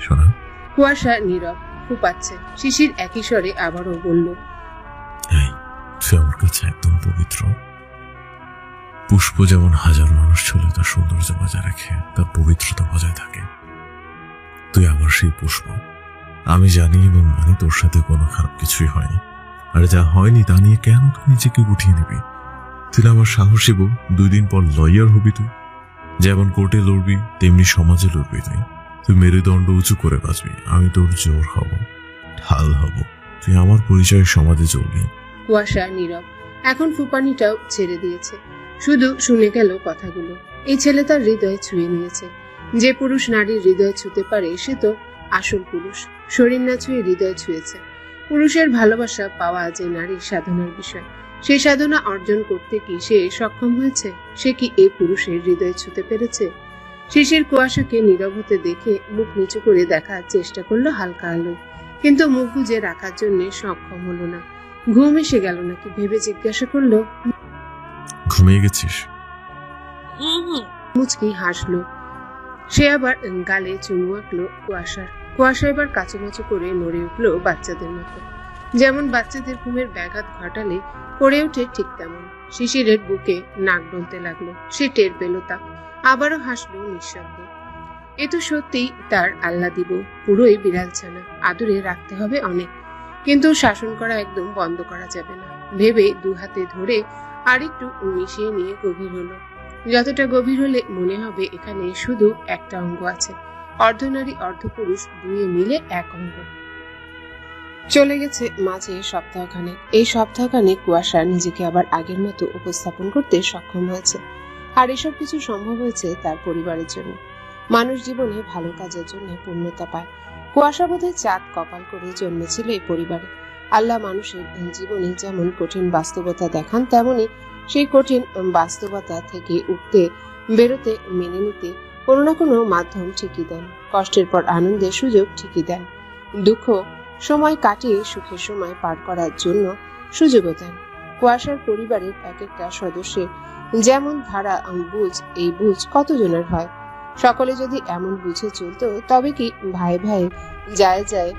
সোনা কুয়াশা নীরব ফুপাচ্ছে। শিশির একই স্বরে আবারও বলল এই তুই আমার কাছে একদম পবিত্র। পুষ্প যেমন হাজার মানুষ ছুলে তার সৌন্দর্য বজায় রাখে তার পবিত্রতা বজায় থাকে। তুই আমার সেই পুষ্প। আমি জানি এবং মানি তোর সাথে কোনো খারাপ কিছুই হয়নি। আর যা হয়নি তা নিয়ে কেন তুই নিজেকে গুটিয়ে নিবি? তুই আমার সাহসী বউ দুই দিন পর লয়ার হবি তুই। যেমন কোর্টে লড়বি তেমনি সমাজে লড়বি তুই। তুই মেরুদণ্ড উঁচু করে বাঁচবি। আমি তোর জোর হব, ঢাল হব। তুই আমার পরিচয়ে সমাজে চলবি কুয়াশা নীরব। এখন ফুপানিটাও ছেড়ে দিয়েছে। শুধু শুনে গেল কথাগুলো। এই ছেলে তার হৃদয়ে ছুঁয়ে নিয়েছে। যে পুরুষ নারীর হৃদয়ে ছুঁতে পারে, সে তো আসল পুরুষ। শরীর না ছুঁয়ে হৃদয় ছুঁয়েছে। পুরুষের ভালোবাসা পাওয়া যে নারীর সাধনার বিষয়, সেই সাধনা অর্জন করতে কি সে সক্ষম হয়েছে? সে কি এই পুরুষের হৃদয়ে ছুঁতে পেরেছে? শিশির কুয়াশাকে নীরব হতে দেখে মুখ নিচু করে দেখার চেষ্টা করল হালকা আলো। কিন্তু মুখ বুজে রাখার জন্য সক্ষম হলো না। ঘুম এসে গেল নাকি ভেবে জিজ্ঞাসা করল ঘুমিয়ে গেছিস? মুচকি হাসলো। সে আবার গালে চুমু আঁকলো কুয়াশার। কুয়াশা এবার কাচুমাচু করে নড়ে উঠল বাচ্চাদের মতো। যেমন বাচ্চাদের ঘুমের ব্যাঘাত ঘটালে করে ওঠে ঠিক তেমন। শিশিরের বুকে নাক ডলতে লাগল। সে টের পেল তা। আবারও হাসলো নিঃশব্দ। এ তো সত্যিই তার আল্লাহ দিব, পুরোই বিড়াল ছানা, আদরে রাখতে হবে অনেক। কিন্তু শাসন করা একদম বন্ধ করা যাবে না। ভেবে দু হাতে ধরে আরেকটু মিশিয়ে নিয়ে গভীর হলো। যতটা গভীর হলে মনে হবে এখানে শুধু একটা অঙ্গ আছে। অর্ধনারী অর্ধপুরুষ দুয়ে মিলে এক অঙ্গ। চলে গেছে মাঝে সপ্তাহখানেক। এই সপ্তাহখানেক কুয়াশা নিজেকে আবার আগের মতো উপস্থাপন করতে সক্ষম হয়েছে। আর এসব কিছু সম্ভব হয়েছে তার পরিবারের জন্য। মানুষ জীবনে ভালো কাজের জন্য পূর্ণতা পায়। কুয়াশা বোধহয় চাঁদ কপাল করে জন্মেছিল এই পরিবারে। আল্লাহ মানুষের জীবনে যেমন কঠিন বাস্তবতা দেখান, তেমনি সেই কঠিন বাস্তবতা থেকে উঠতে, বেরোতে, মেনে নিতে কোনো না কোনো মাধ্যম ঠিকই দেন। কষ্টের পর আনন্দের সুযোগ ঠিকই দেন। দুঃখ সময় কাটিয়ে সুখের সময় পার করার জন্য সুযোগও দেন। কুয়াশার পরিবারের এক একটা সদস্যের যেমন ধারা বুঝ, এই বুঝ কতজনের হয়? সকলে যদি এমন বুঝে চলতো, তবে কি ভাই ভাই যায় যায়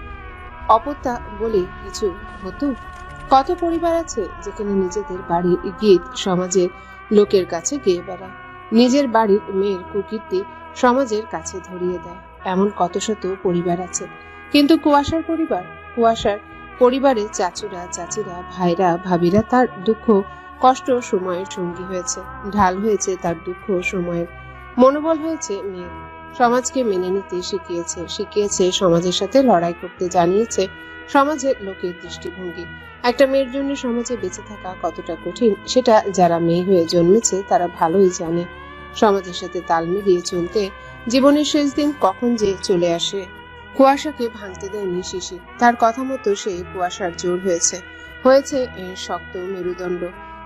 অপত্যা বলে কিছু হতো? কত পরিবার আছে যেখানে নিজেদের বাড়ির গীত সমাজের লোকের কাছে গেয়ে বেড়ায়? নিজের বাড়ির মেয়ের কুকীর্তি সমাজের কাছে ধরিয়ে দেয়। এমন কত শত পরিবার আছে। কিন্তু কুয়াশার পরিবার, কুয়াশার পরিবারে চাচুরা, চাচিরা, ভাইরা, ভাবিরা তার দুঃখ কষ্ট সময়ের সঙ্গী হয়েছে, ঢাল হয়েছে তার দুঃখ সময়ের, মনোবল হয়েছে মেয়ের। সমাজকে মেনে নিতে শিখিয়েছে শিখিয়েছে সমাজের সাথে লড়াই করতে জানিয়েছে সমাজের লোকের দৃষ্টিভঙ্গি। একটা মেয়ের জন্য সমাজে বেঁচে থাকা কতটা কঠিন, সেটা যারা মেয়ে হয়ে জন্মেছে তারা ভালোই জানে। সমাজের সাথে তাল মিলিয়ে চলতে জীবনের শেষ দিন কখন যে চলে আসে। কুয়াশাকে ভাঙতে দেয়নি শিশি তার কথা মতো সে কুয়াশার জোর হয়েছে। হয়েছে শক্ত মেরুদণ্ড।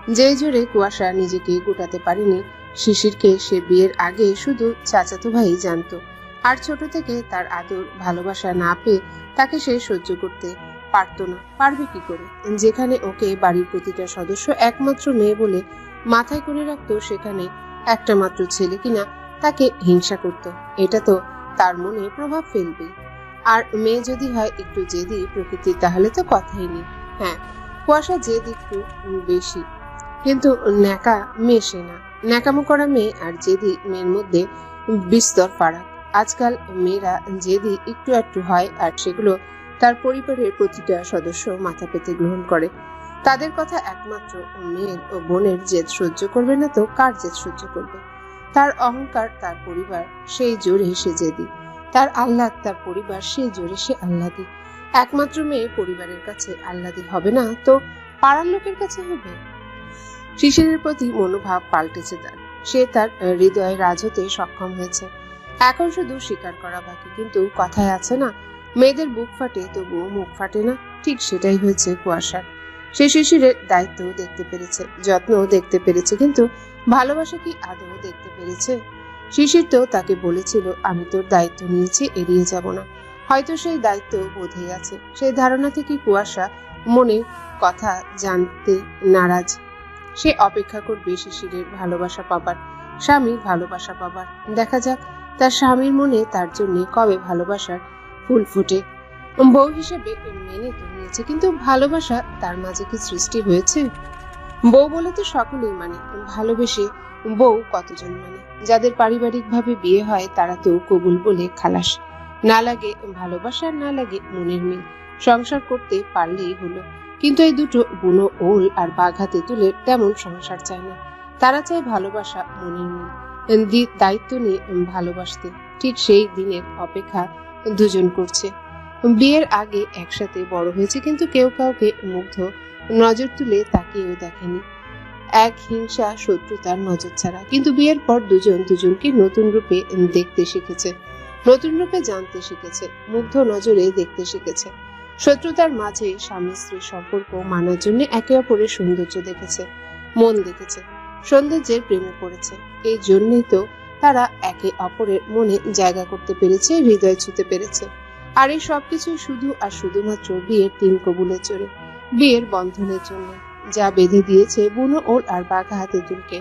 যে জোরে কুয়াশা নিজেকে গোটাতে পারেনি, শিশিরকে সে বিয়ের আগে শুধু চাচাতো ভাই জানতো। আর ছোট থেকে তার আদর, ভালোবাসা না পেয়ে তাকে সে সহ্য করতে পারতো না। পারবে কি করে? যেখানে ওকে বাড়ির প্রতিটা সদস্য একমাত্র মেয়ে বলে মাথায় করে রাখত, সেখানে একটা মাত্র ছেলে কিনা তাকে হিংসা করত। এটা তো তার মনে প্রভাব ফেলবে। আর মেয়ে যদি হয় একটু জেদি, প্রকৃতির তাহলে তো কথাই নেই। হ্যাঁ কুয়াশা জেদ একটু বেশি। কিন্তু ন্যাকা মেশে না। ন্যাকামো করা মেয়ে আর জেদি মেয়ের মধ্যে বিস্তর ফারাক। আজকাল মেয়েরা জেদি একটু একটু হয় আর সেগুলো তার পরিবারের প্রতিটা সদস্য মাথা পেতে গ্রহণ করে। তাদের কথা একমাত্র মেয়ের ও বোনের জেদ সহ্য করবে না তো কার জেদ সহ্য করবে? তার অহংকার, তার পরিবার, সেই জোরে সে জেদি। তার আহ্লাদ, তার পরিবার, সেই জোরে সে আহ্লাদি। একমাত্র মেয়ে পরিবারের কাছে আহ্লাদি হবে না তো পাড়ার লোকের কাছে হবে? শিশিরের প্রতি মনোভাব পাল্টেছে তার। সে তার হৃদয়ে রাজ হতে সক্ষম হয়েছে। এখন শুধু স্বীকার করা বাকি, কিন্তু কথায় আছে না, মেয়েদের বুক ফাটে, তবুও মুখ ফাটে না। ঠিক সেটাই হয়েছে কুয়াশার। সে শিশিরের দায়িত্বও দেখতে পেরেছে, যত্নও দেখতে পেরেছে, কিন্তু ভালোবাসা কি আদৌ দেখতে পেরেছে? শিশির তো তাকে বলেছিল, আমি তোর দায়িত্ব নিয়েছি, এড়িয়ে যাব না। হয়তো সেই দায়িত্ব বোধে আছে। সেই ধারণা থেকে কুয়াশা মনে কথা জানতে নারাজ। সে অপেক্ষা করবে শিশিরের ভালোবাসা পাবার। স্বামীর ভালোবাসা পাবার। দেখা যাক তার স্বামীর মনে তার জন্য কবে ভালোবাসার ফুল ফোটে। বউ হিসেবে মেনে তো নিয়েছে, কিন্তু ভালোবাসা তার মাঝে কি সৃষ্টি হয়েছে? বউ বলে তো সকলেই মানে ভালোবেসে বউ কতজন মানে। যাদের পারিবারিকভাবে বিয়ে হয়, তারা তো কবুল বলে খালাস। না লাগে ভালোবাসা, না লাগে মনের মিল। সংসার করতে পারলেই হলো। কিন্তু এই দুটো বুনো ওল আর বাঘা তেঁতুলের তেমন সংসার চায় না। তারা চায় ভালোবাসা, মনের মিল। দায়িত্ব নিয়ে ভালোবাসতে। ঠিক সেই দিনের অপেক্ষা দুজন করছে। বিয়ের আগে একসাথে বড় হয়েছে কিন্তু কেউ কাউকে মুগ্ধ নজর তুলে তাকিয়েও দেখেনি। এক হিংসা শত্রুতার নজর ছাড়া। কিন্তু বিয়ের পর দুজন দুজনকে নতুন রূপে দেখতে শিখেছে। নতুন রূপে জানতে শিখেছে। মুগ্ধ নজরে দেখতে শিখেছে। শত্রুতার মাঝে স্বামী স্ত্রীর সম্পর্ক মানার জন্য একে অপরের সৌন্দর্য দেখেছে, মন দেখেছে, সৌন্দর্যের প্রেমে পড়েছে। এই জন্যই তো তারা একে অপরের মনে জায়গা করতে পেরেছে, হৃদয় ছুতে পেরেছে। আর এই সবকিছুই শুধু আর শুধুমাত্র বিয়ের তিন কবুলের জোরে, বিয়ের বন্ধনের জন্য, যা বেঁধে দিয়েছে বুনো ওল আর বাঘা হাতে তুলকে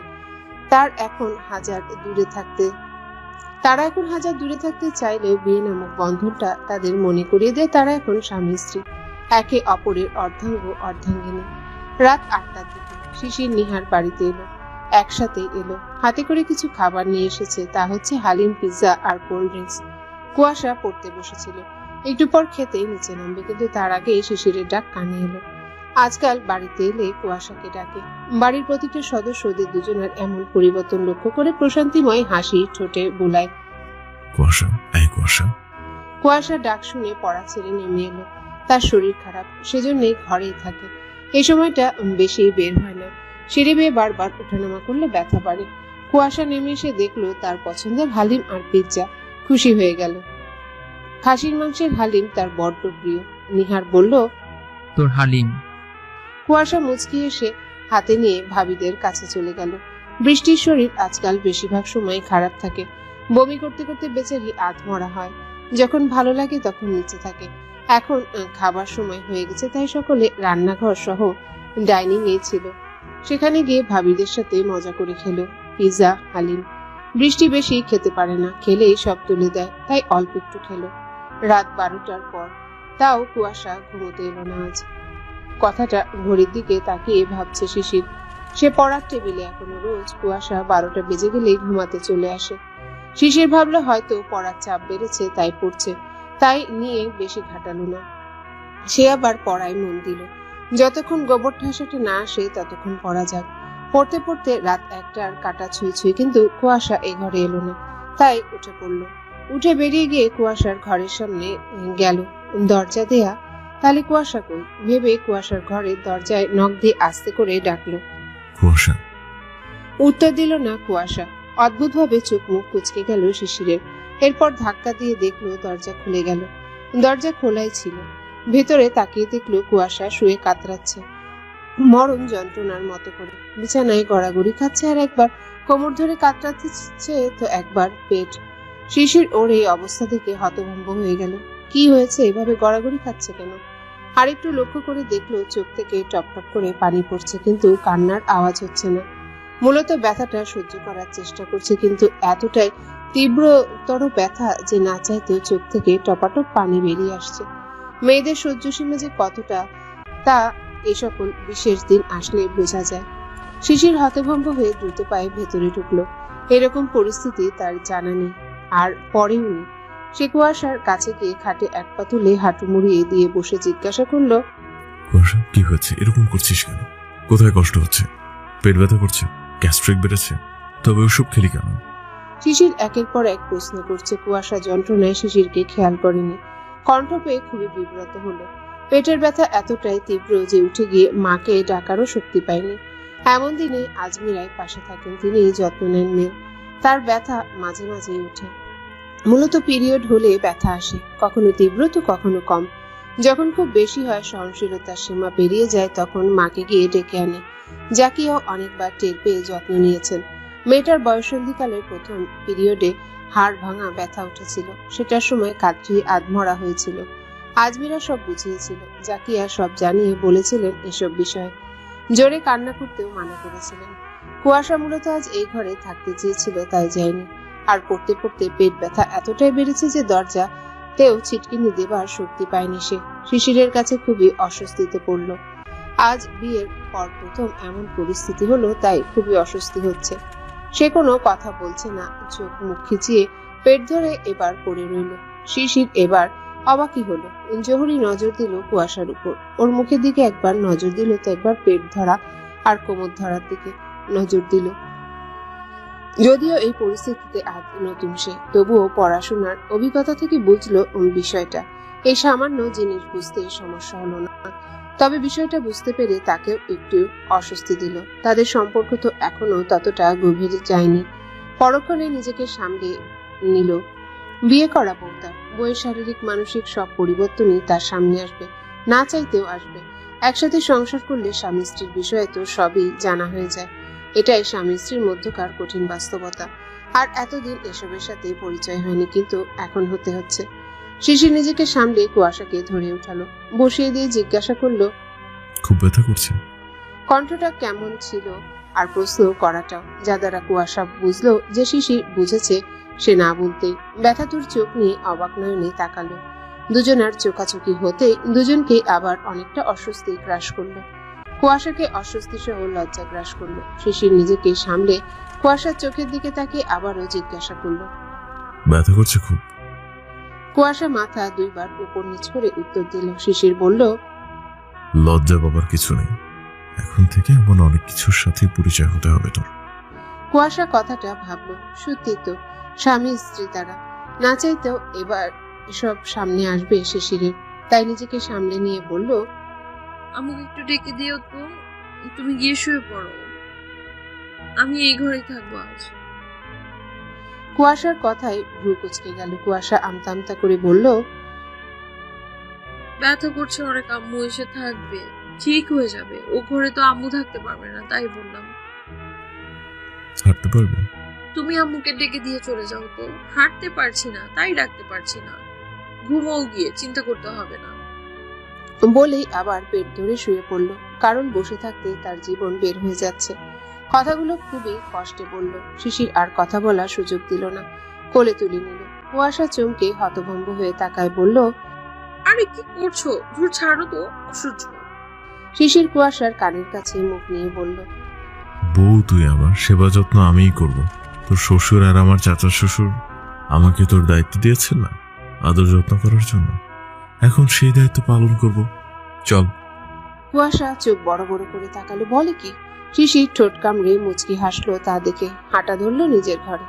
তার এখন হাজার দূরে থাকতে তারা এখন হাজার দূরে থাকতে চাইলেও বিয়ে নামক বন্ধনটা তাদের মনে করিয়ে দেয় তারা এখন স্বামী স্ত্রী। একে অপরের অর্ধাঙ্গ অর্ধাঙ্গিনী। রাত আটটার দিকে শিশির নিহার বাড়িতে এলো। একসাথে এলো। হাতে করে কিছু খাবার নিয়ে এসেছে। তা হচ্ছে হালিম পিৎজা আর কোল্ড ড্রিঙ্কস। কুয়াশা পড়তে বসেছিল। একটু পর খেতেই নিচে নামবে, কিন্তু তার আগে শিশিরের ডাক কানে এলো। আজকাল বাড়িতে এলে কুয়াশাকে ডাকে। বাড়ির প্রতিটা সদস্যদের দুজনের এমন পরিবর্তন লক্ষ্য করে প্রশান্তিময় হাসি ঠোঁটে বুলায়। কুয়াশা এই কুয়াশা। কুয়াশা ডাক শুনে পড়া ছেড়ে নেমে এলো। তার শরীর খারাপ সেজন্যই ঘরেই থাকে। এই সময়টা বেশি বের হয় না। সিঁড়ি বেয়ে বারবার ওঠানামা করলে ব্যথা বাড়ে। কুয়াশা নেমে এসে দেখল তার পছন্দের হালিম আর পিৎজা খুশি হয়ে গেল। খাসির মাংসের হালিম তার বড্ড প্রিয়। নিহার বলল তোর হালিম কুয়াশা মুচকি এসে হাতে নিয়ে ভাবিদের কাছে চলে গেল। বৃষ্টির শরীর আজকাল বেশিরভাগ সময় খারাপ থাকে। বমি করতে করতে বেচারি আধমরা হয়। যখন ভালো লাগে তখন নিচে থাকে। এখন খাবার সময় হয়ে গেছে তাই সকলে রান্নাঘর সহ ডাইনিং এ ছিল। সেখানে গিয়ে ভাবিদের সাথে মজা করে খেলো পিৎজা হালিম। বৃষ্টি বেশি খেতে পারে না, খেলেই সব তুলে দেয়, তাই অল্প একটু খেলো। রাত বারোটার পর। তাও কুয়াশা ঘুমোতে এলো না আজ। কথাটা ঘড়ির দিকে তাকিয়ে ভাবছে শিশির। সে পড়ার টেবিলে এখনও রোজ কুয়াশা বারোটা বেজে গেলেই ঘুমাতে চলে আসে। শিশির ভাবলো হয়তো পড়ার চাপ বেড়েছে, তাই পড়ছে। তাই নিয়ে বেশি ঘাটালো না। সে আবার পড়ায় মন দিল। যতক্ষণ গোবর ঠাসাটা না আসে, ততক্ষণ পড়া যাক। পড়তে পড়তে রাত একটার কাটা ছুঁই ছুঁই কিন্তু কুয়াশা এ ঘরে এলো না। তাই উঠে পড়ল। উঠে বেরিয়ে গিয়ে কুয়াশার ঘরের সামনে গেল। দরজা দেয়া তাহলে কুয়াশা কই? ভেবে কুয়াশার ঘরের দরজায় নখ দিয়ে আস্তে করে ডাকলো। কুয়াশা। উত্তর দিল না কুয়াশা। অদ্ভুতভাবে চোখ মুখ কুচকে গেল শিশিরের। এরপর ধাক্কা দিয়ে দেখল দরজা খুলে গেল। দরজা খোলাই ছিল। ভেতরে তাকিয়ে দেখল কুয়াশা শুয়ে কাতরাচ্ছে। মরণ যন্ত্রণার মতো করে। বিছানায় গড়াগড়ি খাচ্ছে আর একবার কোমর ধরে কাতরাচ্ছে তো একবার পেট। শিশির ওর এই অবস্থা থেকে হতভম্ব হয়ে গেল। কি হয়েছে, এভাবে গড়াগড়ি খাচ্ছে কেন? আরেকটু লক্ষ্য করে দেখল চোখ থেকে টপ টপ করে পানি পড়ছে, কিন্তু কান্নার আওয়াজ হচ্ছে না। মূলত ব্যথাটা সহ্য করার চেষ্টা করছে, কিন্তু এতটাই তীব্রতর ব্যথা যে না চাইতেও চোখ থেকে টপাটপ পানি বেরিয়ে আসছে। মেয়েদের সহ্য সীমা যে কতটা, তা এ সকল বিশেষ দিন আসলে বোঝা যায়। শিশির হতভম্ব হয়ে দ্রুত পায়ে ভেতরে ঢুকলো। এরকম পরিস্থিতি তার জানা নেই, আর পরেও নেই সে কুয়াশার কাছে গিয়ে খাটে এক পা তুলে হাঁটু মুড়িয়ে দিয়ে বসে জিজ্ঞাসা করল কুয়াশা কি হয়েছে? এরকম করছিস কেন? কোথায় কষ্ট হচ্ছে? পেট ব্যথা করছে? গ্যাস্ট্রিক বেড়েছে? তবে ওসব খেলি কেন? শিশির একের পর এক প্রশ্ন করছে কুয়াশা যন্ত্রণায় শিশিরকে খেয়াল করেনি। কণ্ঠ পেয়ে খুবই বিব্রত হলো। পেটের ব্যথা এতটাই তীব্র যে উঠে গিয়ে মাকে ডাকারও শক্তি পায়নি। এমন দিনে আজমিরায় পাশে থাকেন তিনি যত্ন নেন মেয়ে। তার ব্যথা মাঝে মাঝেই ওঠে। মূলত পিরিয়ড হলে ব্যথা আসে, কখনো তীব্র তো কখনো কম। যখন খুব বেশি হয়, সহনশীলতার সীমা পেরিয়ে যায়, তখন মাকে গিয়ে ডেকে আনে। জাকিও অনেকবার টের পেয়ে যত্ন নিয়েছেন। মেয়েটার বয়সন্ধিকালের প্রথম পিরিয়ডে হাড় ভাঙা ব্যথা উঠেছিল। সেটার সময় কাতরি আধমরা হয়েছিল। আজমিরা সব বুঝিয়েছিল। জাকিয়া সব জানিয়ে বলেছিলেন এসব বিষয়ে। জোরে কান্না করতেও মানা করেছিলেন। কুয়াশা মূলত আজ এই ঘরে থাকতে চেয়েছিল, তাই যায়নি। আর পড়তে পড়তে পেট ব্যথা এতটাই বেড়েছে যে দরজা তেও ছিটকিনি দেবার শক্তি পায়নি সে। শিশিরের কাছে খুবই অস্বস্তিতে পড়ল। আজ বিয়ের পর প্রথম এমন পরিস্থিতি হলো, তাই খুবই অস্বস্তি হচ্ছে। সে কোনো কথা বলছে না, চোখ মুখ খিচিয়ে পেট ধরে এবার পড়ে রইল। শিশির এবার অবাকই হলো। জহরি নজর দিল কুয়াশার উপর। ওর মুখের দিকে একবার নজর দিল, তো একবার পেট ধরা আর কোমর ধরার দিকে নজর দিল। যদিও এই পরিস্থিতিতে আজ নতুন সে, তবুও পড়াশোনার অভিজ্ঞতা থেকে বুঝলো ওই বিষয়টা। এই সামান্য জিনিস বুঝতে সমস্যা হলো না। তবে বিষয়টা বুঝতে পেরে তাকেও একটু অস্বস্তি দিল। তাদের সম্পর্ক তো এখনও ততটা গভীরে যায়নি। পরক্ষণে নিজেকে সামলে নিল। বিয়ে করা বউ তার। বইয়ের শারীরিক, মানসিক সব পরিবর্তনই তার সামনে আসবে। না চাইতেও আসবে। একসাথে সংসার করলে স্বামী স্ত্রীর বিষয়ে তো সবই জানা হয়ে যায়। এটাই স্বামী স্ত্রীর মধ্যকার কঠিন বাস্তবতা। আর এতদিন এসবের সাথে পরিচয় হয়নি কিন্তু এখন হতে হচ্ছে। শিশির নিজেকে সামলে কুয়াশাকে ধরে উঠালো। বসিয়ে দিয়ে জিজ্ঞাসা করল খুব ব্যথা করছে। কণ্ঠটা কেমন ছিল? আর প্রশ্ন করাটাও যা দ্বারা কুয়াশা বুঝলো যে শিশির বুঝেছে সে না বলতেই। ব্যথাতুর চোখ নিয়ে অবাক নয়নে তাকালো। দুজনার চোখাচোখি হতে দুজনকে আবার অনেকটা অস্বস্তি গ্রাস করল। কুয়াশাকে অস্বস্তি সহ লজ্জা গ্রাস করল। শিশির নিজেকে সামলে কুয়াশার চোখের দিকে তাকে আবারও জিজ্ঞাসা করল। ব্যথা করছে খুব। কুয়াশা মাথা দুইবার উপর নিচ করে উত্তর দিল। শিশির বলল লজ্জা পাবার কিছু নেই। এখন থেকে এমন অনেক কিছুর সাথে পরিচয় হতে হবে তোর। কুয়াশা কথাটা ভাবলো। সত্যি তো স্বামী স্ত্রী তারা। না চাইতেও এবার এসব সামনে আসবে শিশিরের। তাই নিজেকে সামলে নিয়ে বলল আমাকে একটু ডেকে দিও তো। তুমি গিয়ে শুয়ে পড়ো। আমি এই ঘরেই থাকব আজ। কুয়াশার কথায় ভ্রু কুচকে গেল। কুয়াশা আমতা আমতা করে বলল ব্যথা করছে অনেক আম্মু এসে থাকবে। ঠিক হয়ে যাবে। ও ঘরে তো আম্মু থাকতে পারবে না তাই বললাম। হাঁটতে পারবে? তুমি আম্মুকে ডেকে দিয়ে চলে যাও তো। হাঁটতে পারছি না তাই ডাকতে পারছি না। ঘুমোও গিয়ে চিন্তা করতে হবে না। বলেই আবার পেট ধরে শুয়ে পড়ল। কারণ বসে থাকতে তার জীবন বের হয়ে যাচ্ছে। কথাগুলো খুবই কষ্টে বলল। শিশির আর কথা বলার সুযোগ দিল না। কোলে তুলে নিল। কুয়াশা চমকে হতভম্ব হয়ে তাকায় বলল আরে কি করছ? ধুর ছাড়ো তো অসহ্য। শিশির কুয়াশার কানের কাছে মুখ নিয়ে বলল বউ তুই আমার সেবা যত্ন আমিই করব। তোর শ্বশুর আর আমার চাচা শ্বশুর আমাকে তোর দায়িত্ব দিয়েছেন না? আদর যত্ন করার জন্য। এখন সেই দায়িত্ব পালন করব। চল। কুয়াশা চোখ বড় বড় করে তাকালো। বলে কি? শিশির ঠোঁট কামড়ে মুচকি হাসলো তা দেখে। হাঁটা ধরলো নিজের ঘরে।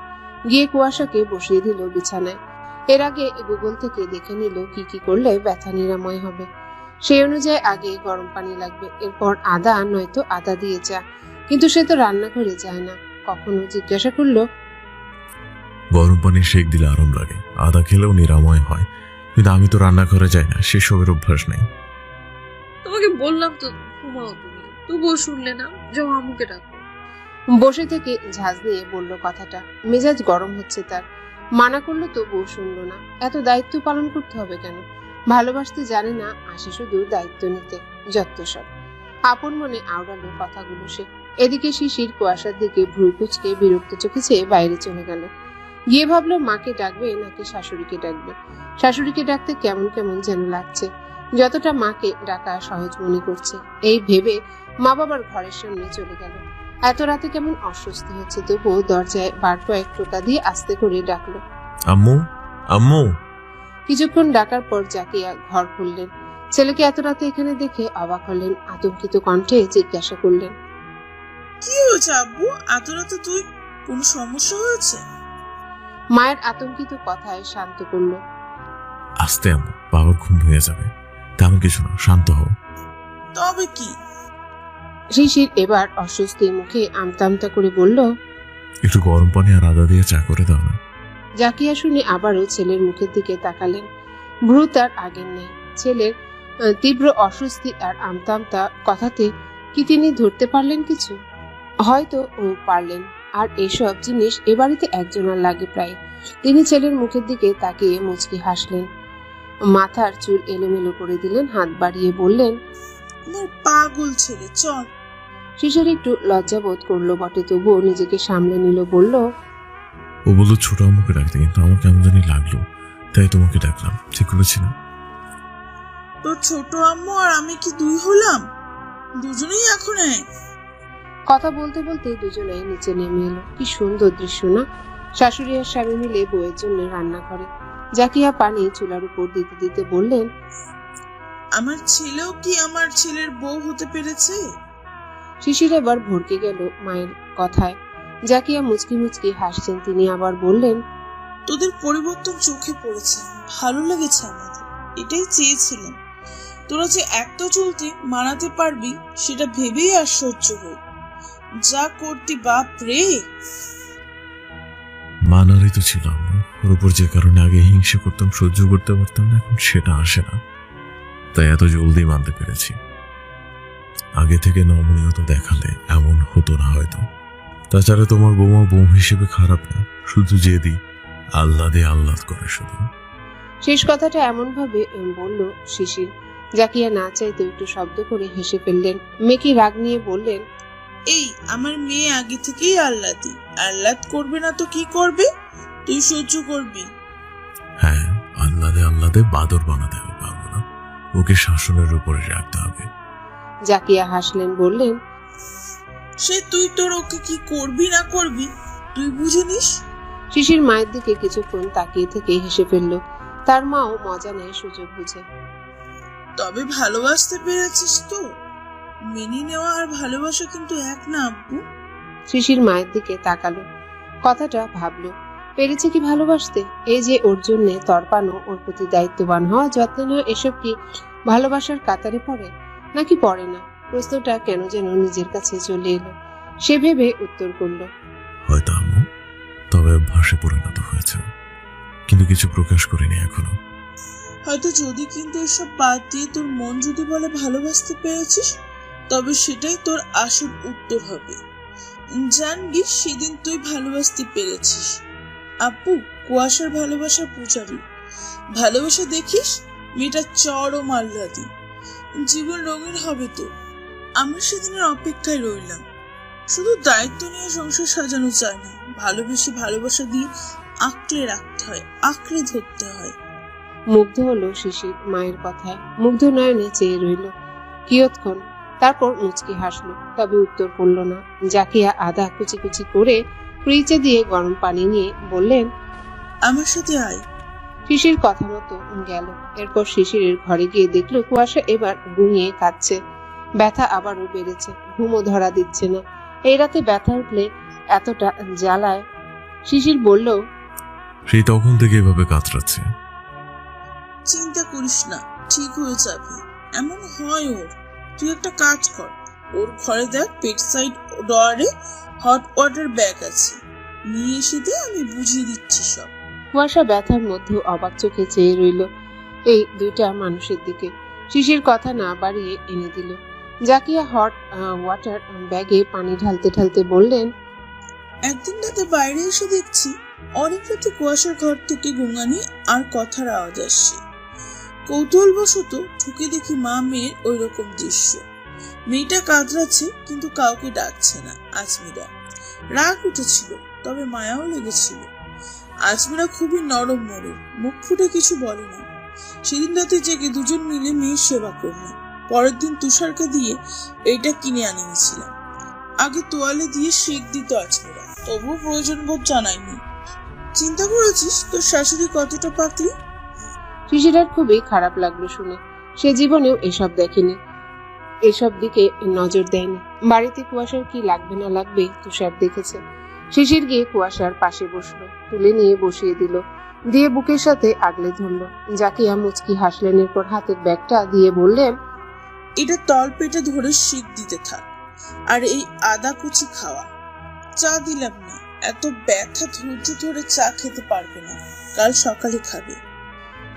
গিয়ে কুয়াশাকে বসিয়ে দিল বিছানায়। এর আগে গুগল থেকে দেখে নিল কি কি করলে ব্যথা নিরাময় হবে। সেই অনুযায়ী আগে গরম পানি লাগবে এরপর আদা নয়তো আদা দিয়ে চা। কিন্তু সে তো রান্নাঘরে যায় না। কখনো জিজ্ঞাসা করল গরম পানি শেক দিলে আরাম লাগে। আদা খেলেও নিরাময় হয়। কিন্তু আমি তো রান্নাঘরে যাই না সেসবের অভ্যাস নেই। তোমাকে বললাম তো ঘুমাও তুমি। তবুও শুনলে না যাও আম্মুকে ডাকো। বসে থেকে ঝাঁজ দিয়ে বলল কথাটা। মেজাজ গরম হচ্ছে তার। মানা করল তবুও শুনলো না। এত দায়িত্ব পালন করতে হবে কেন? ভালোবাসতে জানে না আসে শুধু দায়িত্ব নিতে। যত্ত সব। আপন মনে আওড়ালো কথাগুলো সে। এদিকে শিশির কুয়াশার দিকে ভ্রু কুচকে বিরক্ত চোখে চেয়ে বাইরে চলে গেল। গিয়ে ভাবলো মাকে ডাকবে নাকি শাশুড়িকে ডাকবে। শাশুড়িকে ডাকতে কেমন কেমন যেন লাগছে। যতটা মাকে ডাকা সহজ মনে করছে। এই ভেবে মা বাবার ঘরের সামনে চলে গেল। এত রাতে কেমন অস্বস্তি হচ্ছে তবুও দরজায় বার কয়েক টোকা দিয়ে আস্তে করে ডাকলো। আম্মু আম্মু। কিছুক্ষণ ডাকার পর জাকিয়া ঘর খুললেন। ছেলেকে এত রাতে এখানে দেখে অবাক হলেন আতঙ্কিত কণ্ঠে জিজ্ঞাসা করলেন কি হয়েছে আব্বু? এত রাতে তুই কোনো সমস্যা হয়েছে? মায়ের আতঙ্কিত কথায় শান্ত করল। আস্তে আম্মু বাবার ঘুম ভেঙে যাবে। তেমন কিছু না শান্ত হও। তবে কি? শিশির এবার অস্বস্তি মুখে আমতা আমতা করে বলল একটু গরম পানি আর আদা দিয়ে চা করে দাও না। জাকিয়া শুনে আবারও ছেলের মুখের দিকে তাকালেন। ভ্রু তার আগের নেই। ছেলের তীব্র অস্বস্তি আর আমতা আমতা কথাতে কি তিনি ধরতে পারলেন কিছু? হয়তো ও পারলেন। আর এসব জিনিস এ বাড়িতে একজনের লাগে প্রায়। তিনি ছেলের মুখের দিকে তাকিয়ে মুচকি হাসলেন। মাথার চুল এলোমেলো করে দিলেন হাত বাড়িয়ে বললেন আমার পাগল ছেলে চল। শিশির একটু লজ্জা বোধ করল বটে তবুও নিজেকে সামলে নিল বলল ও বলল ছোট আম্মুকে ডাকতে কিন্তু আমার কেমন জানি লাগল তাই তোমাকে ডাকলাম ঠিক করেছি না? তোর ছোট আম্মু আর আমি কি দুই হলাম? দুজনেই এখন এক? কথা বলতে বলতে দুজনেই নিচে নেমে এলো। কি সুন্দর দৃশ্য না? শাশুড়ি আর স্বামী মিলে বউয়ের জন্য রান্না করে। জাকিয়া পানি চুলার উপর দিতে দিতে বললেন আমার ছেলেও কি আমার ছেলের বউ হতে পেরেছে? শিশির এবার ভরকে গেল মায়ের কথায়। জাকিয়া মুচকি মুচকি হাসছেন। তিনি আবার বললেন তোদের পরিবর্তন চোখে পড়েছে। ভালো লেগেছে আমাদের। এটাই চেয়েছিলাম। তোরা যে এত চলতে মানাতে পারবি সেটা ভেবেই আশ্চর্য হই যা করতি বাপ রে। মানারই তো ছিল ওর উপর যে কারণে আগে হিংসে করতাম সহ্য করতে পারতাম না এখন সেটা আসে না। তাই এত জলদি মানতে পেরেছি। আগে থেকে নমনীয়তা দেখালে এমন হতো না হয়তো। তাছাড়া তোমার বৌমা বউ হিসেবে খারাপ না শুধু জেদি আল্লাদে আহ্লাদ করে শুধু। শেষ কথাটা এমন ভাবে বলল শিশির। জাকিয়া না চাইতে একটু শব্দ করে হেসে ফেললেন। মেকি রাগ নিয়ে বললেন এই আমার মেয়ে আগে থেকেই আহ্লাদি। আহ্লাদ করবে না তো কি করবে? তুই সহ্য করবি। হ্যাঁ আল্লাদে আল্লাদে বাদর বানাতে হবে পারব না ওকে শাসনের উপরে রাখতে হবে। জাকিয়া হাসলেন বললেন সে তুই তোর ওকে কি করবি না করবি? তুই বুঝে নিস? শিশির মায়ের দিকে কিছুক্ষণ তাকিয়ে থেকে হেসে ফেলল। তার মাও মজা নেয় সুযোগ বুঝে। তবে ভালোবাসতে পেরেছিস তো? মেনে নেওয়া আর ভালোবাসা কিন্তু এক না আব্বু? শিশির মায়ের দিকে তাকালো। কথাটা ভাবলো পেরেছে কি ভালোবাসতে? এই যে ওর জন্যে তর্পানো ওর প্রতি দায়িত্ববান হওয়া যত্ন নেওয়া এসব কি ভালোবাসার কাতারে পড়ে? নাকি পড়ে না? প্রশ্নটা কেন যেন নিজের কাছে চলে এলো। সে ভেবে উত্তর করল হয়তো আম্মু তবে অভ্যাসে পরিণত হয়েছে। কিন্তু কিছু প্রকাশ করিনি এখনও। হয়তো যদি কিন্তু এসব বাদ দিয়ে তোর মন যদি বলে ভালোবাসতে পেরেছিস তবে সেটাই তোর আসল উত্তর হবে। জানবি সেদিন তুই ভালোবাসতে পেরেছিস। আপু, কুয়াশার ভালোবাসা পূজারি। ভালোবাসা দেখিস, মেয়েটা চরম আহ্লাদি জীবন রঙিন হবে তো। আমরা সেদিনের অপেক্ষায় রইলাম। শুধু দায়িত্ব নিয়ে সংসার সাজানো চায় না। ভালোবেসে ভালোবাসা দিয়ে আঁকড়ে রাখতে হয়, আঁকড়ে ধরতে হয়। মুগ্ধ হলো শিশির মায়ের কথায়। মুগ্ধ নয়নে চেয়ে রইল, কিয়ৎক্ষণ তারপর মুচকি হাসলো। তবে উত্তর করল না। জাকিয়া আদা কুচি কুচি করে ফ্রিজে দিয়ে গরম পানি নিয়ে বললেন আমার সাথে আয়। শিশির কথা মতো গেল। এরপর শিশিরের ঘরে গিয়ে দেখল কুয়াশা এবার ঘুমিয়ে কাঁদছে। ব্যথা আবারও বেড়েছে। ঘুমও ধরা দিচ্ছে না। এই রাতে ব্যথা উঠলে এতটা জ্বালায়। শিশির বলল সেই তখন থেকে এভাবে কাতরাচ্ছে। চিন্তা করিস না। ঠিক হয়ে যাবে এমন হয় ওর। তুই একটা কাজ কর। ওর ঘরে দেখ পেট সাইড ডয়ারে হট ওয়াটার ব্যাগ আছে। নিয়ে এসে দে আমি বুঝিয়ে দিচ্ছি সব। কুয়াশা ব্যথার মধ্যেও অবাক চোখে চেয়ে রইল। এই দুইটা মানুষের দিকে। শিশির কথা না বাড়িয়ে এনে দিল। জাকিয়া হট ওয়াটার ব্যাগে পানি ঢালতে ঢালতে বললেন একদিন রাতে বাইরে এসে দেখছি অনেক রাতে কুয়াশার ঘর থেকে গুঙানি আর কথার আওয়াজ আসছে। কৌতূহলবশত ঠুকে দেখি মা মেয়ের ওই রকম দৃশ্য। মেয়েটা কাতরাচ্ছে, কিন্তু কাউকে ডাকছে না, আজমিরা। রাগ উঠেছিল, তবে মায়াও লেগেছিল। আজমিরা খুবই নরম মরম মুখ ফুটে কিছু বলে না। সেদিন রাতে জেগে দুজন মিলে মেয়ের সেবা করলাম। পরের দিন তুষারকে দিয়ে এইটা কিনে আনিয়েছিলাম আগে তোয়ালে দিয়ে শেক দিত আজমিরা, তবুও প্রয়োজন বোধ জানায়নি। চিন্তা করেছিস, তোর শাশুড়ি কতটা পাকলি শিশিরার খুবই খারাপ লাগল শুনে। সে জীবনেও এসব দেখেনি। এসব দিকে নজর দেয়নি। বাড়িতে কুয়াশার কি লাগবে না লাগবে তুষার দেখেছে। শিশির গিয়ে কুয়াশার পাশে বসল, তুলে নিয়ে বসিয়ে দিল। দিয়ে বুকের সাথে আগলে ধরলো। জাকিয়া মুচকি হাসলেন, এরপর হাতের ব্যাগটা দিয়ে বললেন, এটা তল পেটে ধরে শিক দিতে থাক, আর এই আদা কুচি খাওয়া। চা দিলাম না, এত ব্যথা ধৈর্য ধরে চা খেতে পারবে না, কাল সকালে খাবে।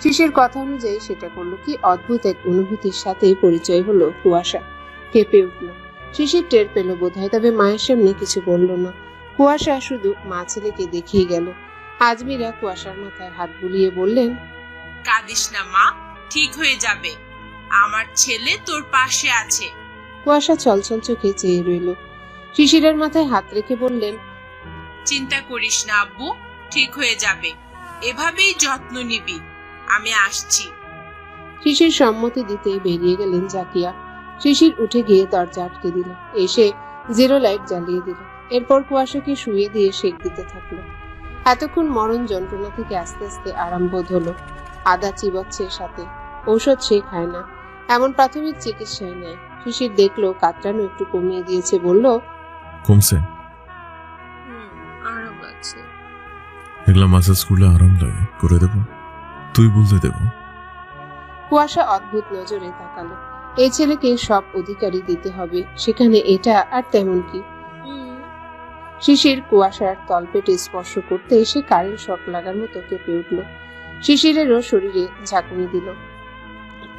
শিশির কথা অনুযায়ী সেটা করল কি অদ্ভুত এক অনুভূতির সাথে পরিচয় হলো কুয়াশা। কেঁপে উঠল। শিশির টের পেল বোধ হয় তবে মায়ের সামনে কিছু বলল না। কুয়াশা শুধু মা ছেলেকে দেখিয়ে গেল। আজমিরা কুয়াশার মাথায় হাত বুলিয়ে বললেন কাঁদিস না মা ঠিক হয়ে যাবে। আমার ছেলে তোর পাশে আছে। কুয়াশা চলচল চোখে চেয়ে রইল। শিশিরের মাথায় হাত রেখে বললেন চিন্তা করিস না আব্বু ঠিক হয়ে যাবে। এভাবেই যত্ন নিবি। আমি আসছি। শিশির সম্মতি দিতে বেরিয়ে গেলেন জাকিয়া। শিশির উঠে গিয়ে দরজা আটকে দিল। এসে জিরো লাইট জ্বালিয়ে দিল। এরপর কুয়াশাকে শুয়ে দিয়ে সেক দিতে থাকল। এতক্ষণ মরণ যন্ত্রণা থেকে আস্তে আস্তে আরাম বোধ হলো আদা চিবাচ্ছে সাথে। ঔষধ সে খায় না। এমন প্রাথমিক চিকিৎসায় নেয় শিশির দেখল কাতরানো একটু কমিয়ে দিয়েছে। বলল কমছে। আরাম লাগছে। এগুলা মাসাজ করলে আরাম লাগে। করে দেব। তুই বলতে দেব। কুয়াশা অদ্ভুত নজরে তাকালো। এই ছেলেকে সব অধিকারী দিতে হবে, সেখানে এটা আর তেমন কি। শিশির কুয়াশার তলপেটে স্পর্শ করতে এসে কারেন্ট শক লাগার মতো কেঁপে উঠল। শিশিরেরও শরীরে ঝাঁকুনি দিল।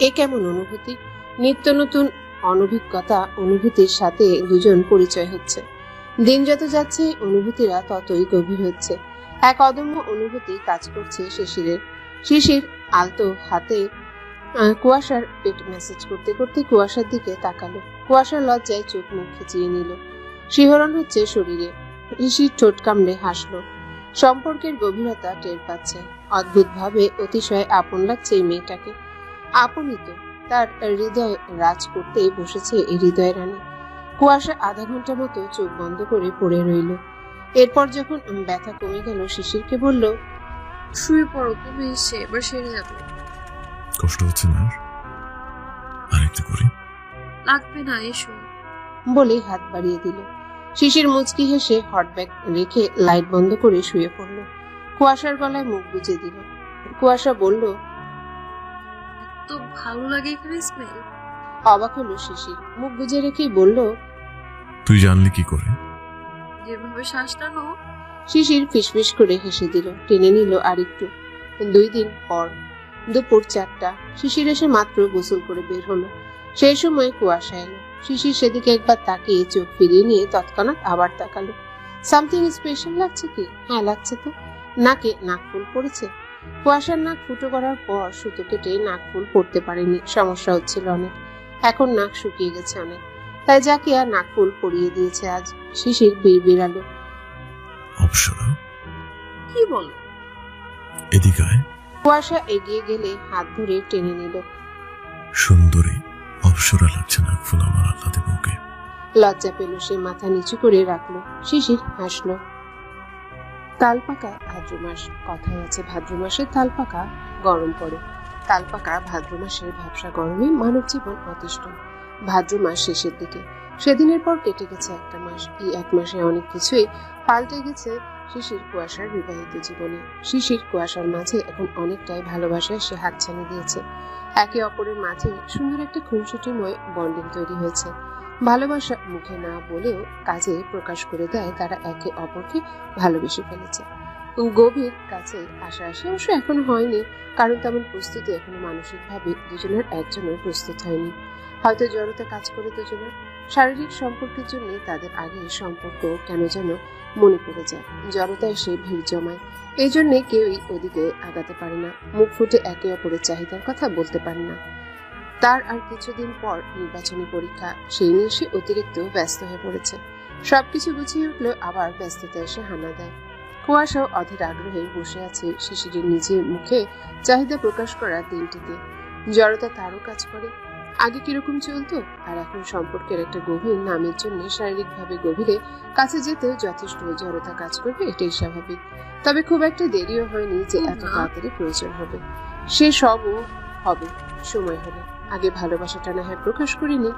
এ কেমন অনুভূতি? নিত্য নতুন অনভিজ্ঞতা অনুভূতির সাথে দুজন পরিচয় হচ্ছে। দিন যত যাচ্ছে, অনুভূতিরা ততই গভীর হচ্ছে। এক অদম্য অনুভূতি কাজ করছে শিশিরের। শিশির আলতো হাতে কুয়াশার পেট মেসেজ করতে করতে কুয়াশার দিকে তাকালো। কুয়াশার লজ্জায় চোখ মুখ খিচিয়ে নিল। শিহরণ হচ্ছে শরীরে। ঋষির ঠোঁট কামড়ে হাসলো। সম্পর্কের গভীরতা টের পাচ্ছে। অদ্ভুতভাবে অতিশয় আপন লাগছে এই মেয়েটাকে। আপনিত তার হৃদয় রাজ করতে বসেছে এই হৃদয় রানী। কুয়াশা আধা ঘণ্টা মতো চোখ বন্ধ করে পড়ে রইল। এরপর যখন ব্যথা কমে গেল, শিশিরকে বলল শুয়ে পড়ো কমে এসে এবার সেরে যাবে। কষ্ট হচ্ছে না আর? আরেকটু করি? লাগবে না এসো। বলে হাত বাড়িয়ে দিল। শিশির মুচকি হেসে হটব্যাগ রেখে লাইট বন্ধ করে শুয়ে পড়ল। কুয়াশার গলায় মুখ গুজে দিল। কুয়াশা বলল তো ভালো লাগে এখানে স্মেল অবাক হলো শিশির। মুখ গুজে রেখেই বলল তুই জানলি কি করে? যেভাবে শ্বাস টানো শিশির ফিসফিস করে হেসে দিল, টেনে নিল আরেকটু। দুই দিন পর, দুপুর চারটা, শিশির এসে মাত্র গোসল করে বের হলো। সেই সময় কুয়াশা এলো। শিশির সেদিকে একবার তাকিয়ে চোখ ফিরিয়ে নিয়ে তৎক্ষণাৎ আবার তাকালো। সামথিং স্পেশাল লাগছে কি? হ্যাঁ লাগছে তো। নাকে নাকফুল পড়েছে। কুয়াশার নাক ফুটো করার পর সুতো কেটে নাকফুল পড়তে পারেনি, সমস্যা হচ্ছিল অনেক। এখন নাক শুকিয়ে গেছে অনেক। তাই যাকে আর নাকফুল পরিয়ে দিয়েছে আজ, শিশির বিড় বিড়ালো অপসরা কি বলো এদিকে আয়। কুয়াশা এগিয়ে গেলে হাত ধরে টেনে নিল। সুন্দরী অপসরা লাগছে না ফুল আমার লজ্জা পেল সে মাথা নিচু করে রাখল। শিশির হাসলো। তাল পাকা ভাদ্র মাস কথায় আছে ভাদ্র মাসে তাল পাকা গরম পড়ে। তাল পাকা ভাদ্র মাসের ভ্যাবসা গরমে মানব জীবন অতিষ্ঠ। ভাদ্র মাস শেষের দিকে। সেদিনের পর কেটে গেছে একটা মাস। এই এক মাসে অনেক কিছুই পাল্টে গেছে শিশির কুয়াশার বিবাহিত জীবনে। শিশির কুয়াশার মাঝে এখন অনেকটাই ভালোবাসায় সে হাত হাতছানি দিয়েছে। একে অপরের মাঝে সুন্দর একটা খুনসুটিময় বন্ডিং তৈরি হয়েছে। ভালোবাসা মুখে না বলেও কাজে প্রকাশ করে দেয় তারা একে অপরকে ভালোবেসে ফেলেছে। গভীর কাছে আসা আসে অবশ্য এখন হয়নি, কারণ তেমন প্রস্তুতি এখনও মানসিকভাবে দুজনের একজনের প্রস্তুত হয়নি। হয়তো জড়তা কাজ করে দুজনের। শারীরিক সম্পর্কের জন্য তাদের আগে সম্পর্ক কেন যেন মনে পড়ে যায়। জড়তা এসে ভিড় জমায়। এই জন্যে কেউই ওদিকে আগাতে পারে না। মুখ ফুটে একে অপরের চাহিদার কথা বলতে পারে না। তার আর কিছুদিন পর নির্বাচনী পরীক্ষা, সেই নিয়ে সে অতিরিক্ত ব্যস্ত হয়ে পড়েছে। সবকিছু গুছিয়ে উঠলেও আবার ব্যস্ততা এসে হানা দেয়। কুয়াশাও অধীর আগ্রহে বসে আছে শিশিরের নিজের মুখে চাহিদা প্রকাশ করার দিনটিতে জড়তা তারও কাজ করে। আগে কীরকম চলতো? আর এখন সম্পর্কের একটা গভীর নামের জন্য শারীরিকভাবে গভীরে কাছে যেতেও যথেষ্ট জড়তা কাজ করবে এটাই স্বাভাবিক। তবে খুব একটা দেরিও হয়নি যে এত তাড়াতাড়ি প্রয়োজন হবে। সে সবও হবে সময় হলে আগে ভালোবাসাটা না হয় প্রকাশ করিনি।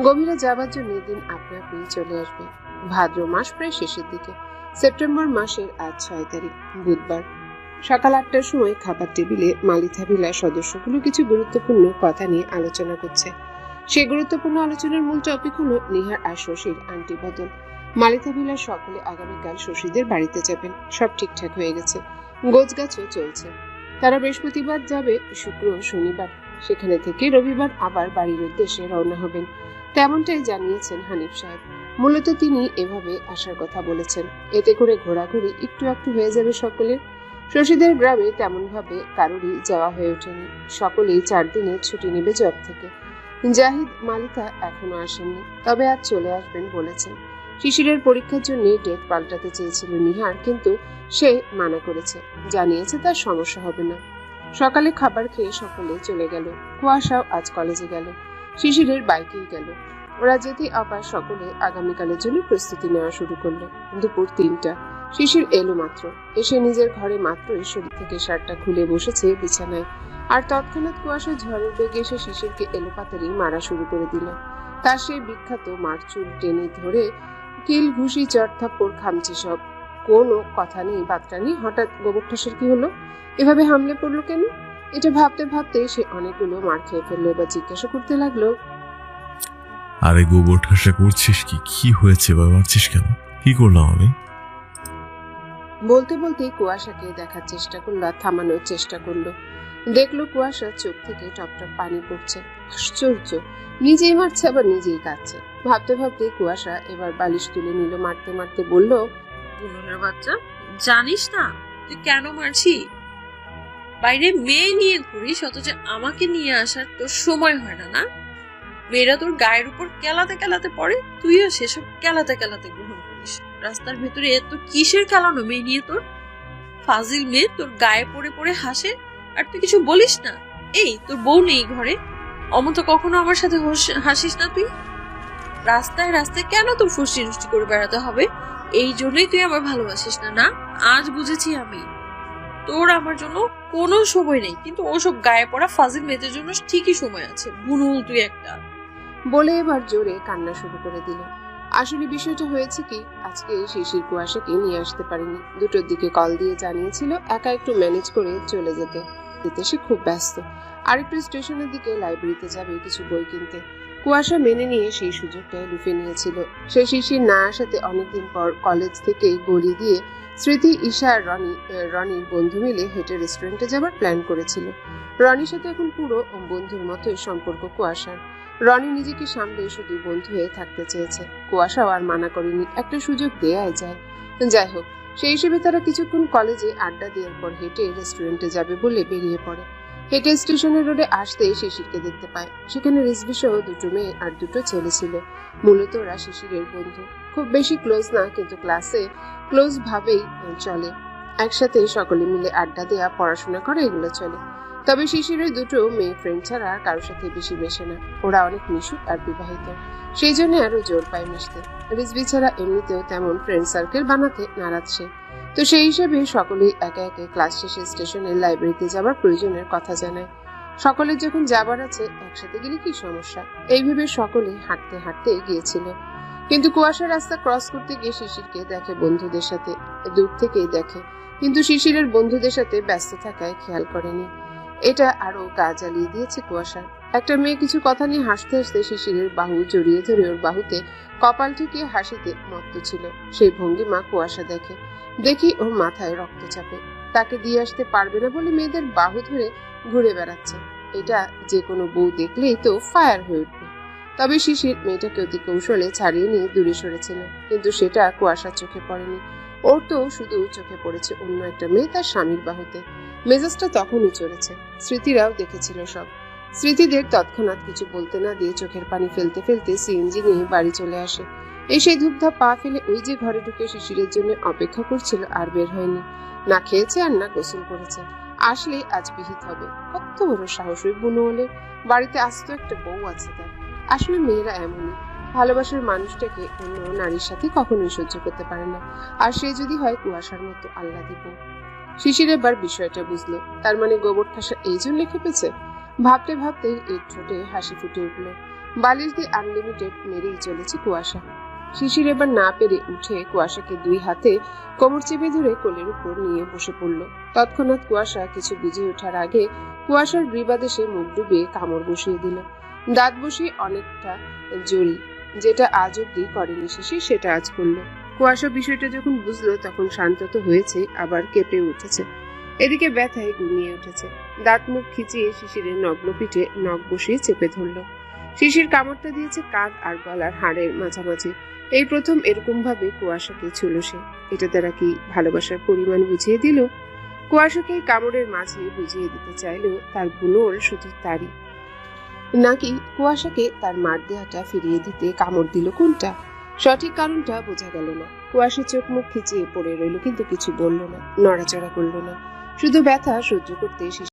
গভীরে যাবার জন্য দিন আপনা আপনি চলে আসবে। ভাদ্র মাস প্রায় শেষের দিকে। সেপ্টেম্বর মাসের আজ ছয় তারিখ বুধবার। সকাল আটটার সময় খাবার টেবিলে মালিথা ভিলার সদস্যগুলো কিছু গুরুত্বপূর্ণ কথা নিয়ে আলোচনা করছে। সেই গুরুত্বপূর্ণ আলোচনার মূল টপিক হলো নিহার আর শশীর আন্টি বদল। মালিথা ভিলার সকলে আগামীকাল শশীদের বাড়িতে যাবেন। সব ঠিকঠাক হয়ে গেছে। গোছগাছও চলছে। তারা বৃহস্পতিবার যাবে, শুক্র শনিবার। সেখানে থেকে রবিবার আবার বাড়ির উদ্দেশ্যে রওনা হবেন। তেমনটাই জানিয়েছেন হানিফ সাহেব। মূলত তিনি এভাবে আসার কথা বলেছেন। এতে করে ঘোরাঘুরি একটু একটু হয়ে যাবে সকলের। শশীদের গ্রামে তেমন ভাবে কারোরই যাওয়া হয়ে ওঠেনি। সকলেই চার দিনের ছুটি নেবে জব থেকে। জাহিদ, মালিকা এখনও আসেননি, তবে আজ চলে আসবেন বলেছেন। শিশিরের পরীক্ষার জন্য ডেট পাল্টাতে চেয়েছিল নিহার, কিন্তু সে মানা করেছে। জানিয়েছে তার সমস্যা হবে না। সকালে খাবার খেয়ে সকলে চলে গেল। কুয়াশাও আজ কলেজে গেল। শিশিরের বাইকেই গেল। ওরা যেতে আবার সকলে আগামীকালের জন্য প্রস্তুতি নেওয়া শুরু করল। দুপুর তিনটা। শিশির এলো মাত্র। এসে নিজের ঘরে মাত্রই শরীর থেকে শার্টটা খুলে বসেছে বিছানায়। আর তৎক্ষণাৎ কুয়াশা ঝড়ের বেগে এসে শিশিরকে এলোপাতারি মারা শুরু করে দিল। তার সেই বিখ্যাত মার চুল টেনে ধরে কিল ঘুষি চট থাপ্পড় খামচি সব। কোনো কথা নেই বার্তা নেই। হঠাৎ গোবর ঠাসের কি হলো? এভাবে হামলে পড়ল কেন? এটা ভাবতে ভাবতে সে অনেকগুলো মার খেয়ে ফেলল। এবার জিজ্ঞাসা করতে লাগল, আরে গোবর ঠাসা করছিস কি? কি হয়েছে? বা মারছিস কেন? কি করলাম আমি? বলতে বলতে কুয়াশাকে দেখার চেষ্টা করল আর থামানোর চেষ্টা করল। দেখল কুয়াশার চোখ থেকে টপ টপ পানি পড়ছে। আশ্চর্য, নিজেই মারছে, আবার নিজেই কাঁদছে। ভাবতে ভাবতে কুয়াশা এবার বালিশ তুলে নিল, মারতে মারতে বলল বুননের বাচ্চা, জানিস না, তুই কেন মারছি? বাইরে মেয়ে নিয়ে ঘুরিস, অথচ আমাকে নিয়ে আসার তোর সময় হয় না না? মেয়েরা তোর গায়ের উপর কেলাতে কেলাতে পড়ে, তুইও সেসব কেলাতে কেলাতে গ্রহণ রাস্তার ভেতরে এত কিসের খেলানো মেয়ে নিয়ে তোর? ফাজিল মেয়ে, তোর গায়ে পড়ে পড়ে হাসে। আর তুই কিছু বলিস না? এই, তোর বউ নেই ঘরে। অমত কখনো আমার সাথে হোস- হাসিস না তুই? রাস্তায় রাস্তায় কেন তোর ফুষ্টি নুষ্টি করে বেড়াতে হবে? এই জন্যই তুই আমার ভালোবাসিস না না? আজ বুঝেছি আমি। তোর আমার জন্য কোনো সময় নেই, কিন্তু ওসব গায়ে পড়া ফাজিল মেয়েদের জন্য ঠিকই সময় আছে। বুনুল তুই একটা। বলে এবার জোরে কান্না শুরু করে দিল। আসলে বিষয়টা হয়েছে কি, আজকে শিশির কুয়াশাকে নিয়ে আসতে পারেনি। দুটোর দিকে কল দিয়ে জানিয়েছিল একা একটু ম্যানেজ করে চলে যেতে। যেতে সে খুব ব্যস্ত। আরেকটু স্টেশনের দিকে লাইব্রেরিতে যাবে কিছু বই কিনতে। কুয়াশা মেনে নিয়ে সেই সুযোগটা লুফে নিয়েছিল। সে শিশির না আসাতে অনেকদিন পর কলেজ থেকে গড়ি দিয়ে স্মৃতি, ঈশা রনি রনির বন্ধু মিলে হেঁটে রেস্টুরেন্টে যাবার প্ল্যান করেছিল। রনির সাথে এখন পুরো বন্ধুর মতোই সম্পর্ক কুয়াশার। রনি নিজেকে সামলে শুধু বন্ধু হয়ে থাকতে চেয়েছে। কুয়াশাও আর মানা করেনি, একটা সুযোগ দেয়াই যায়। যাই হোক, সেই হিসেবে তারা কিছুক্ষণ কলেজে আড্ডা দেওয়ার পর হেঁটে রেস্টুরেন্টে যাবে বলে বেরিয়ে পড়ে। হেঁটে স্টেশনের রোডে আসতে শিশিরকে দেখতে পায়। সেখানে রিসবি সহ দুটো মেয়ে আর দুটো ছেলে ছিল। মূলত ওরা শিশিরের বন্ধু। খুব বেশি ক্লোজ না, কিন্তু ক্লাসে ক্লোজ ভাবেই চলে। একসাথে সকলে মিলে আড্ডা দেয়া পড়াশোনা করে এগুলো চলে। তবে শিশিরের দুটো মেয়ে ফ্রেন্ড ছাড়া আর কারোর সাথে বেশি মেশে না। ওরা অনেক মিশুক আর বিবাহিত। সেই জন্য আরও জোর পায় মিশতে। রিজবি ছাড়া এমনিতেও তেমন ফ্রেন্ড সার্কেল বানাতে নারাজ সে। তো সেই হিসেবে সকলেই একে একে ক্লাস শেষে স্টেশনের লাইব্রেরিতে যাবার প্রয়োজনের কথা জানায়। সকলের যখন যাবার আছে, একসাথে গেলে কি সমস্যা? এই ভেবে সকলে হাঁটতে হাঁটতে গিয়েছিল কিন্তু কুয়াশা রাস্তা ক্রস করতে গিয়ে শিশিরকে দেখে বন্ধুদের সাথে, দূর থেকেই দেখে। কিন্তু শিশিরের বন্ধুদের সাথে ব্যস্ত থাকায় খেয়াল করেনি। এটা আরও গা জ্বালিয়ে দিয়েছে কুয়াশা। একটা মেয়ে কিছু কথা নিয়ে হাসতে হাসতে শিশিরের বাহু জড়িয়ে ধরে ওর বাহুতে কপাল ঠেকিয়ে হাসিতে মত্ত ছিল। সেই ভঙ্গিমা কুয়াশা দেখে। দেখি ওর মাথায় রক্ত চাপে। তাকে দিয়ে আসতে পারবে না বলে মেয়েদের বাহু ধরে ঘুরে বেড়াচ্ছে। এটা যে কোনো বউ দেখলেই তো ফায়ার হয়ে উঠবে। তবে শিশির মেয়েটাকে অতি কৌশলে ছাড়িয়ে নিয়ে দূরে সরেছিল কিন্তু সেটা কুয়াশার চোখে পড়েনি। ওর তো শুধু চোখে পড়েছে অন্য একটা মেয়ে তার স্বামীর বাহুতে। মেজাজটা তখনই চলেছে। স্মৃতিরাও দেখেছিল সব। স্মৃতিদের তৎক্ষণাৎ কিছু বলতে না দিয়ে চোখের পানি ফেলতে ফেলতে সিএনজি নিয়ে বাড়ি চলে আসে। এই সেই ধূপধাপ পা ফেলে ওই যে ঘরে ঢুকে শিশিরের জন্য অপেক্ষা করছিল আর বের হয়নি। না খেয়েছে আর না গোসল করেছে। আসলে আজ বিহিত হবে। কত বড় সাহস ওই বুনো হলে বাড়িতে আসতো একটা বউ আছে তার। আসলে মেয়েরা এমনই। ভালোবাসার মানুষটাকে অন্য নারীর সাথে কখনোই সহ্য করতে পারে না। আর সে যদি হয় কুয়াশার মতো আল্লাহ দিব শিশির এবার বিষয়টা বুঝলো। তার মানে গোবর ঠাসা এই জন্য খেপেছে ভাবতে ভাবতেই এর ঠোঁটে হাসি ফুটে উঠল। বালিশ দিয়ে আনলিমিটেড মেরেই চলেছে কুয়াশা। শিশির এবার না পেরে উঠে কুয়াশাকে দুই হাতে কোমর চেপে ধরে কোলের উপর নিয়ে বসে পড়ল। তৎক্ষণাৎ কুয়াশা কিছু বুঝে ওঠার আগে কুয়াশার গ্রীবাদেশে মুখ ডুবিয়ে কামড় বসিয়ে দিল। দাঁত বসিয়ে অনেকটা জড়ি, যেটা আজ অব্দি করেনি শিশির, সেটা আজ করল। কুয়াশা বিষয়টা যখন বুঝলো, তখন শান্ত তো হয়েছে, আবার কেঁপে উঠেছে। এদিকে ব্যথায় ঘুমিয়ে উঠেছে। দাঁত মুখ খিচিয়ে শিশিরের নগ্ন পিঠে নখ বসিয়ে চেপে ধরলো। শিশির কামড়টা দিয়েছে কাঁধ আর গলার হাড়ের মাঝামাঝি। এই প্রথম এরকম ভাবে কুয়াশাকে ছিল সে। এটা তারা কি ভালোবাসার পরিমাণ বুঝিয়ে দিল? কুয়াশাকে কামড়ের মাঝে বুঝিয়ে দিতে চাইলেও তার গুণর শুধু তারই। নাকি কুয়াশাকে তার মার দেহাটা ফিরিয়ে দিতে কামড় দিল কোনটা? সঠিক কারণটা বোঝা গেল না। কুয়াশা চোখ মুখ খিচিয়ে পড়ে রইল, কিন্তু কিছু বলল না, নড়াচড়া করল না। শুধু ব্যথা সহ্য করতে